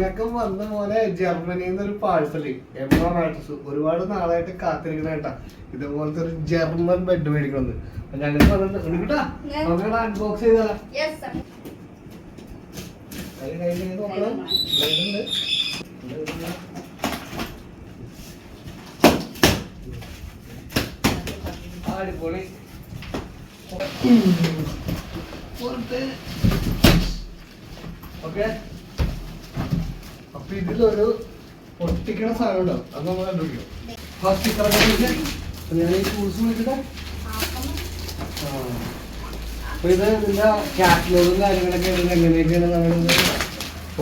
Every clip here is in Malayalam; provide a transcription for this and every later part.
നിങ്ങൾക്ക് വന്ന പോലെ ജർമ്മനിയിൽ നിന്ന് ഒരു പാഴ്സൽ എം ആർ ഒരുപാട് നാളായിട്ട് കാത്തിരിക്കണ കേട്ടാ. ഇതുപോലത്തെ ഒരു ജർമ്മൻ ബെഡ് മേടിക്കുന്നത് ഞങ്ങൾക്ക് വന്നിട്ട് കേട്ടാ? നമുക്ക് അൺബോക്സ് ചെയ്താ അടിപൊളി. sir. കൈ കയ്യിൽ നോക്കണം Blade ഉണ്ട്. Blade ഉണ്ട്. അടിപൊളി ഓക്കെ അപ്പൊ ഇതിലൊരു പൊട്ടിക്കണ സാധനം ഉണ്ടാവും അത് നമ്മൾ കണ്ടുപിടിക്കും. ഫസ്റ്റ് സ്റ്റിക്കറൊക്കെ ഞാൻ ഈ ടൂൾസ് അപ്പൊ ഇത് ഇതിന്റെ കാറ്റലോഗും കാര്യങ്ങളൊക്കെ ഉണ്ട് എങ്ങനെയൊക്കെയാണ് നമ്മൾ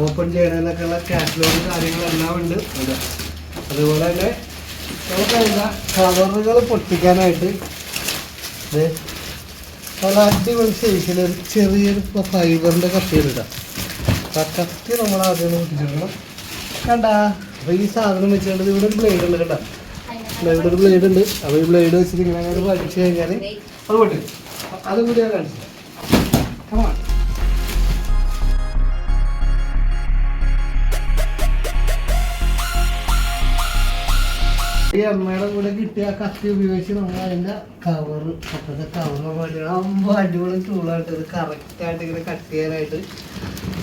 ഓപ്പൺ ചെയ്യണമെന്നൊക്കെ ഉള്ള കാറ്റലോഗും കാര്യങ്ങളെല്ലാം ഉണ്ട്. അതുപോലെ തന്നെ നമുക്ക് അതിന്റെ കളറുകൾ പൊട്ടിക്കാനായിട്ട് നല്ല അടിപൊളി സൈസിൽ ഒരു ചെറിയൊരു ഫൈബറിന്റെ കത്തി ഇടാം ആ കത്തി നമ്മൾ ആദ്യം പൊട്ടിച്ചിടണം കണ്ടാ? അപ്പൊ ഈ സാധനം വെച്ചുകൊണ്ട് ഇവിടെ ഒരു ബ്ലേഡ് ഉണ്ട് കണ്ടാ? ഇവിടെ ഒരു ബ്ലേഡ് ഉണ്ട്. അപ്പൊ ഈ ബ്ലേഡ് വെച്ചിട്ട് ഇങ്ങനെ അങ്ങോട്ട് വലിച്ചു കഴിഞ്ഞാൽ അത് പൊട്ടി. അതും കൂടി ഞാൻ കാണിച്ചു. ഈ അമ്മയുടെ കൂടെ കിട്ടിയ ആ കത്തി ഉപയോഗിച്ച് നമ്മൾ അതിന്റെ കവർ അപ്പത്തെ കവർ അമ്പ അടിപൊളി ടൂളായിട്ട് ഇത് കറക്റ്റ് ആയിട്ട് ഇങ്ങനെ കട്ട് ചെയ്യാനായിട്ട്.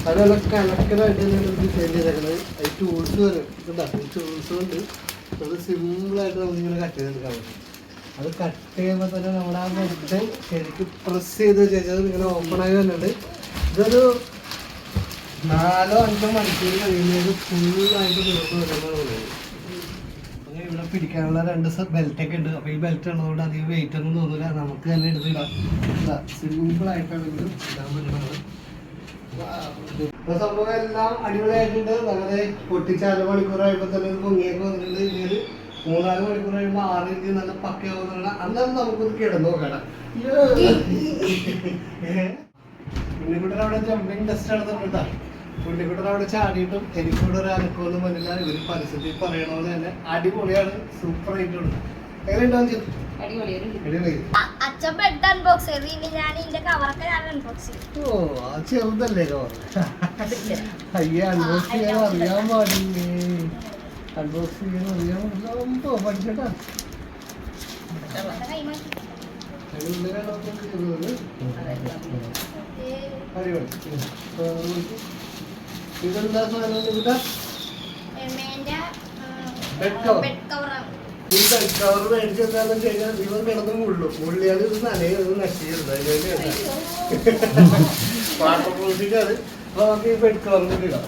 അതുപോലെ കണക്കിനായിട്ട് ഡിസൈൻ ചെയ്തേക്കുന്നത് അതിൽ ടൂൾസ് വരും ഇതാ ഈ ടൂൾസ് കൊണ്ട് അത് സിമ്പിളായിട്ട് നമുക്കിങ്ങനെ കട്ട് ചെയ്തെടുക്കാൻ പറ്റും. അത് കട്ട് ചെയ്യുമ്പോൾ തന്നെ നമ്മുടെ ആ ബെഡ് ശരിക്കും പ്രസ് ചെയ്ത് വെച്ചാൽ ഇങ്ങനെ ഓപ്പൺ ആയി തന്നെയുണ്ട് ഇതൊരു നാലോ അഞ്ചോ മണിക്കൂർ കഴിയുമ്പോൾ ഫുള്ളായിട്ട് തീർന്നു വരുന്നതാണ് അങ്ങനെ ഇവിടെ പിടിക്കാനുള്ള രണ്ട് ബെൽറ്റ് ഒക്കെ ഉണ്ട്. അപ്പൊ ഈ ബെൽറ്റ് ഉള്ളതുകൊണ്ട് അധികം വെയിറ്റ് ഒന്നും തോന്നില്ല നമുക്ക് തന്നെ എടുത്തിടാം ഇത് ഇടാൻ പറ്റുന്നത്. സംഭവം എല്ലാം അടിപൊളിയായിട്ടുണ്ട്. വളരെ പൊട്ടിച്ച് അര മണിക്കൂറായപ്പോ തന്നെ ഇത് പൊങ്ങിയൊക്കെ വന്നിട്ടുണ്ട്. മൂന്നാൽ മണിക്കൂർ കഴിയുമ്പോ ആറ് ഇഞ്ച് നല്ല പക്കയാവുന്നതാണ്. അന്നേരം നമുക്കൊന്ന് കിടന്നു നോക്കണം. ഉണ്ണിക്കുട്ടൻ അവിടെ ജമ്പിങ് ടെസ്റ്റ് നടത്തുന്നുണ്ടാ ഉണ്ണിക്കുട്ടൻ അവിടെ ചാടിയിട്ടും എനിക്കിവിടെ ഒരു അനക്കമൊന്നും വന്നില്ല. ഇവർ പരസ്യത്തിൽ പറയണ പോലെ തന്നെ അടിപൊളിയാണ്. സൂപ്പർ ആയിട്ടുണ്ട് എങ്ങനെയുണ്ടോ അടിപൊളി. അടിപൊളി അൺബോക്സ് ചെയ്തു ഇനി ഞാൻ ഇതിന്റെ കവറൊക്കെ ഞാൻ അൺബോക്സ് ചെയ്തു. ഓ ആ ചെറുതല്ലേ കവർ അയ്യ അൺബോക്സ് ചെയ്യാൻ അറിയാൻ പാടില്ലേ? അൺബോക്സ് ചെയ്യാൻ അറിയാൻ പാടില്ല. അടിപൊളി ഇതെന്താ സാധനം? Bed cover. ബെഡ് കവറാണ് ഈ കവർ മേടിച്ച് എന്താണെന്ന് വെച്ച് കഴിഞ്ഞാൽ ഇവൻ കിടന്ന് മുള്ളും. മുള്ളിയാൽ ഇത് നനയും ഇത് നശിക്കരുത്. അതിനുവേണ്ടി വാട്ടർ പ്രൂഫിംഗ് അത് അപ്പൊ നമുക്ക് ഈ ബെഡ് കവറിൽ ഇടാം.